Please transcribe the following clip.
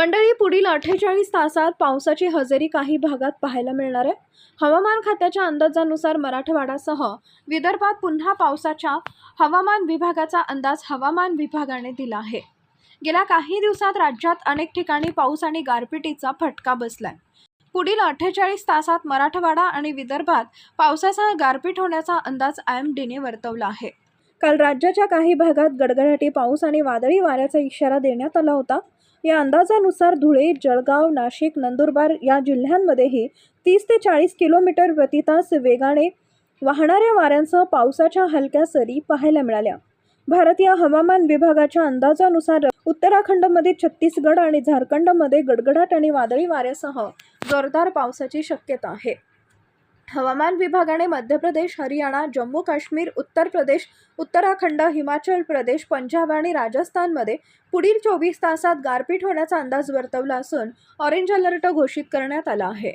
मंडळी पुढील अठ्ठेचाळीस तासात पावसाची हजेरी काही भागात पाहायला मिळणार आहे. हवामान खात्याच्या अंदाजानुसार मराठवाडासह विदर्भात पुन्हा पावसाच्या हवामान विभागाचा अंदाज हवामान विभागाने दिला आहे. गेल्या काही दिवसात राज्यात अनेक ठिकाणी पाऊस आणि गारपिटीचा फटका बसलाय. पुढील अठ्ठेचाळीस तासात मराठवाडा आणि विदर्भात पावसासह गारपीट होण्याचा अंदाज आय एम डीने वर्तवला आहे. काल राज्याच्या काही भागात गडगडाटी पाऊस आणि वादळी वाऱ्याचा इशारा देण्यात आला होता. या अंदाजानुसार धुळे जळगाव नाशिक नंदुरबार या जिल्ह्यांमध्येही तीस ते चाळीस किलोमीटर प्रति तास वेगाने वाहणाऱ्या वाऱ्यांसह पावसाच्या हलक्या सरी पाहायला मिळाल्या. भारतीय हवामान विभागाच्या अंदाजानुसार उत्तराखंडमध्ये छत्तीसगड आणि झारखंडमध्ये गडगडाट आणि वादळी वाऱ्यासह जोरदार पावसाची शक्यता आहे. हवामान विभागाने मध्य प्रदेश हरियाणा जम्मू काश्मीर उत्तर प्रदेश उत्तराखंड हिमाचल प्रदेश पंजाब आणि राजस्थानमध्ये पुढील चोवीस तासात गारपीट होण्याचा अंदाज वर्तवला असून ऑरेंज अलर्ट घोषित करण्यात आला आहे.